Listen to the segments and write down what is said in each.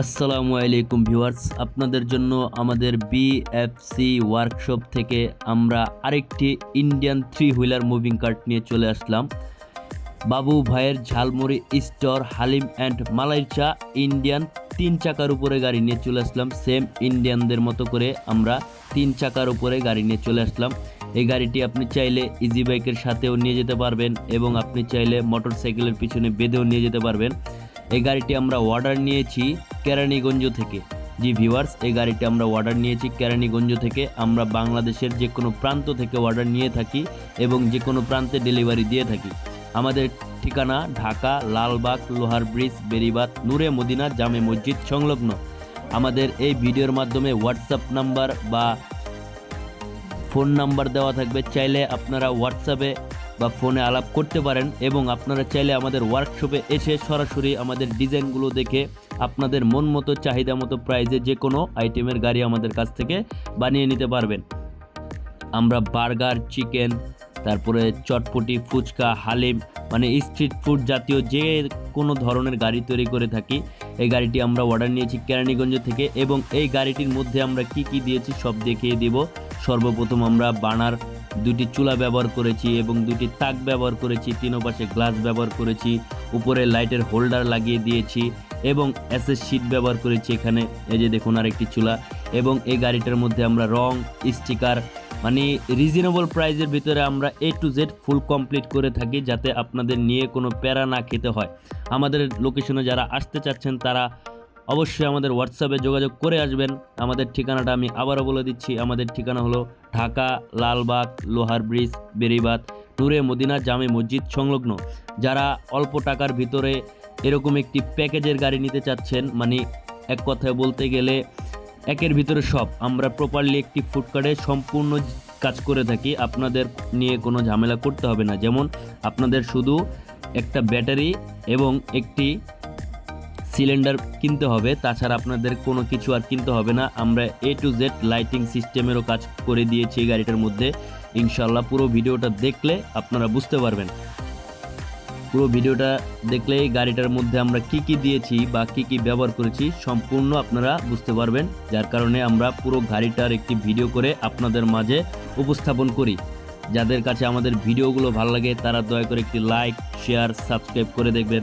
আসসালামু আলাইকুম ভিউয়ার্স, আপনাদের জন্য আমাদের বিএফসি ওয়ার্কশপ থেকে আমরা আরেকটি Indian three wheeler moving cart নিয়ে চলে আসলাম। বাবু ভাইয়ের jhalmuri store haleem and malai cha Indian তিন চাকার উপরে গাড়ি নিয়ে চলে আসলাম। সেম ইন্ডিয়ানদের মতো করে আমরা তিন চাকার উপরে গাড়ি নিয়ে চলে আসলাম। এই গাড়িটি আপনি চাইলে ইজি বাইকের সাথেও নিয়ে যেতে পারবেন এবং আপনি চাইলে মোটর সাইকেলের পিছনে বেঁধেও নিয়ে যেতে পারবেন। এই গাড়িটি আমরা অর্ডার নিয়েছি। কেরানীগঞ্জ থেকে। জি ভিউয়ার্স, এই গাড়িটি আমরা অর্ডার নিয়েছি কেরানীগঞ্জ থেকে। আমরা বাংলাদেশের যে কোনো প্রান্ত থেকে অর্ডার নিয়ে থাকি এবং যে কোনো প্রান্তে ডেলিভারি দিয়ে থাকি। আমাদের ঠিকানা ঢাকা, লালবাগ, লোহার ব্রিজ বেরিবাদ নূরে মদিনা, জামে মসজিদ সংলগ্ন। আমাদের এই ভিডিওর মাধ্যমে হোয়াটসঅ্যাপ নাম্বার বা ফোন নাম্বার দেওয়া থাকবে। চাইলে আপনারা হোয়াটসঅ্যাপে বা ফোনে আলাপ করতে পারেন এবং আপনারা চাইলে আমাদের ওয়ার্কশপে এসে সরাসরি আমাদের ডিজাইনগুলো দেখে আপনাদের মন মতো, চাহিদা মতো প্রাইজে যে কোনো আইটেমের গাড়ি আমাদের কাছ থেকে বানিয়ে নিতে পারবেন। আমরা বার্গার চিকেন তারপরে চটপটি, ফুচকা, হালিম মানে স্ট্রিট ফুড জাতীয় যে কোনো ধরনের গাড়ি তৈরি করে থাকি, এই গাড়িটি আমরা অর্ডার নিয়েছি কেরানীগঞ্জ থেকে এবং এই গাড়িটির মধ্যে আমরা কি কি দিয়েছি সব দেখিয়ে দিব। সর্বপ্রথম আমরা বানার দুটি চুলা ব্যবহার করেছি এবং দুটি তাক ব্যবহার করেছি, তিনো পাশে গ্লাস ব্যবহার করেছি, উপরে লাইটের হোল্ডার লাগিয়ে দিয়েছি এবং এসএস শিট ব্যবহার করেছি এখানে, এই যে দেখুন আরেকটি চুলা এবং এই গাড়িটার মধ্যে আমরা রং, স্টিকার মানে রিজনেবল প্রাইজের ভিতরে আমরা A to Z full complete করে থাকি যাতে আপনাদের নিয়ে কোনো প্যারা না খেতে হয়। আমাদের লোকেশনে যারা আসতে চাচ্ছেন তারা অবশ্যই আমাদের হোয়াটসঅ্যাপে যোগাযোগ করে আসবেন। আমাদের ঠিকানাটা আমি আবারও বলে দিচ্ছি। আমাদের ঠিকানা হলো ঢাকা, লালবাগ, লোহার ব্রিজ বেরিবাদ নূরে মদিনা জামে মসজিদ সংলগ্ন। যারা অল্প টাকার ভিতরে এরকম একটি প্যাকেজের গাড়ি নিতে চাচ্ছেন মানে এক কথায় বলতে গেলে একের ভিতরে সব। আমরা প্রপারলি একটি ফুডকার্টে সম্পূর্ণ কাজ করে থাকি। আপনাদের নিয়ে কোনো ঝামেলা করতে হবে না। যেমন আপনাদের শুধু একটা ব্যাটারি এবং একটি সিলিন্ডার কিনতে হবে, তাছাড়া আপনাদের কোনো কিছু আর কিনতে হবে না। আমরা এ টু জেড লাইটিং সিস্টেমেরও কাজ করে দিয়েছি এই গাড়িটার মধ্যে। ইনশাল্লাহ পুরো ভিডিওটা দেখলে আপনারা বুঝতে পারবেন। পুরো ভিডিওটা দেখলে এই গাড়িটার মধ্যে আমরা কি কি দিয়েছি বা কি কি ব্যবহার করেছি সম্পূর্ণ আপনারা বুঝতে পারবেন। যার কারণে আমরা পুরো গাড়িটার একটি ভিডিও করে আপনাদের মাঝে উপস্থাপন করি। যাদের কাছে আমাদের ভিডিওগুলো ভালো লাগে, তারা দয়া করে একটি লাইক শেয়ার সাবস্ক্রাইব করে দেখবেন।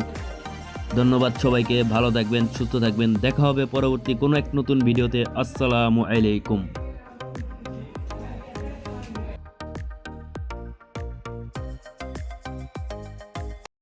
ধন্যবাদ সবাইকে, ভালো থাকবেন, সুস্থ থাকবেন, দেখা হবে পরবর্তী কোনো এক নতুন ভিডিওতে। আসসালামু আলাইকুম।